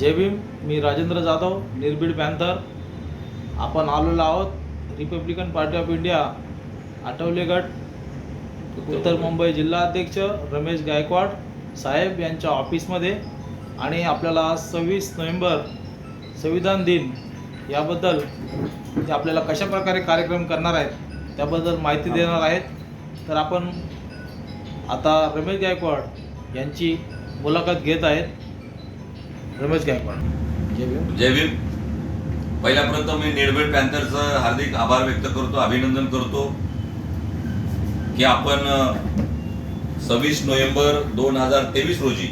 मी राजेंद्र जाधव निर्भीड पॅन्थर. आपण आलेलो आहोत Republican Party of India Athawale गट उत्तर मुंबई जिल्हा अध्यक्ष रमेश गायकवाड साहेब यांच्या ऑफिसमध्ये. आणि आपल्याला सव्वीस नोव्हेंबर संविधान दिन याबद्दल ते आपल्याला कशा प्रकारे कार्यक्रम करणार आहेत त्याबद्दल माहिती देणार आहेत. तर आपण आता रमेश गायकवाड यांची मुलाखत घेत आहेत. रमेश गायकवाड जय भीम. जय भीम पहिल्या प्रथम मी निर्भीड पॅन्थरचं हार्दिक आभार व्यक्त करतो अभिनंदन करतो की आपण सव्वीस नोव्हेंबर दोन हजार तेवीस रोजी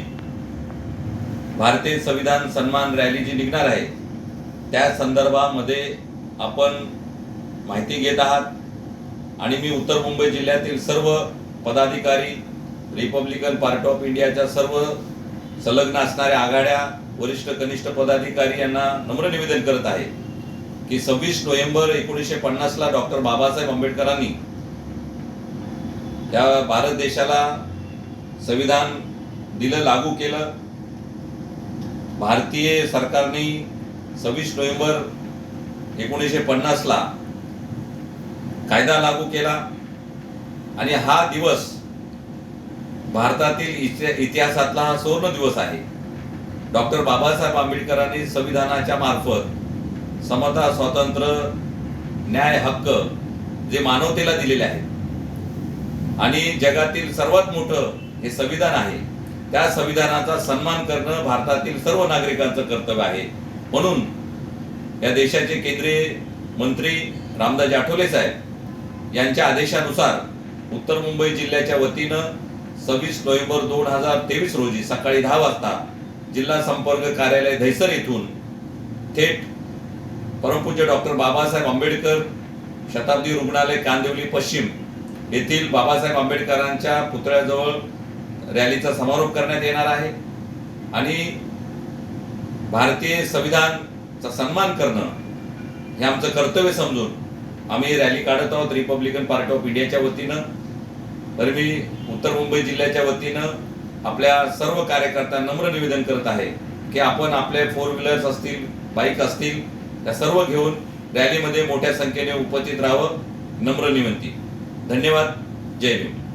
भारतीय संविधान सन्मान रॅली जी निघणार आहे त्या संदर्भामध्ये आपण माहिती घेत आहात आणि मी उत्तर मुंबई जिल्ह्यातील सर्व पदाधिकारी रिपब्लिकन पार्टी ऑफ इंडियाच्या सर्व संलग्न असणाऱ्या आघाड्या वरिष्ठ कनिष्ठ पदाधिकारी यांना नम्र निवेदन करत आहे की सव्वीस नोव्हेंबर एकोणीसशे पन्नासला डॉक्टर बाबासाहेब आंबेडकरांनी त्या भारत देशाला संविधान दिलं लागू केलं. भारतीय सरकारने सव्वीस नोव्हेंबर एकोणीसशे पन्नासला कायदा लागू केला. आणि हा दिवस भारतातील इति- इतिहासातला हा सुवर्ण दिवस आहे. डॉक्टर बाबासाहेब आंबेडकरांनी संविधानाच्या मार्फत समता स्वातंत्र्य न्याय हक्क जे मानवतेला दिलेले आहेत आणि जगातील सर्वात मोठं हे संविधान आहे त्या संविधानाचा सन्मान करणं भारतातील सर्व नागरिकांचं कर्तव्य आहे. म्हणून या देशाचे केंद्रीय मंत्री रामदास आठवले साहेब यांच्या आदेशानुसार उत्तर मुंबई जिल्ह्याच्या वतीनं सव्वीस नोव्हेंबर दोन हजार तेवीस रोजी सकाळी दहा वाजता जिल्हा संपर्क कार्यालय धैसर येथून थेट परमपूज्य डॉक्टर बाबासाहेब आंबेडकर शताब्दी रुग्णालय कांदिवली पश्चिम येथील बाबासाहेब आंबेडकरांच्या पुतळ्याजवळ रॅलीचा समारोप करण्यात येणार आहे आणि भारतीय संविधानचा सन्मान करणं हे आमचं कर्तव्य समजून आम्ही रॅली काढत आहोत. रिपब्लिकन पार्टी ऑफ इंडियाच्या वतीनं. तर मी उत्तर मुंबई जिल्ह्याच्या वतीनं आपल्या सर्व कार्यकर्त्यांना नम्र निवेदन करत आहे की आपण आपले फोर व्हीलर्स असतील बाईक असतील त्या सर्व घेऊन रॅलीमध्ये मोठ्या संख्येने उपस्थित राहावं. नम्र विनंती. धन्यवाद. जय भीम.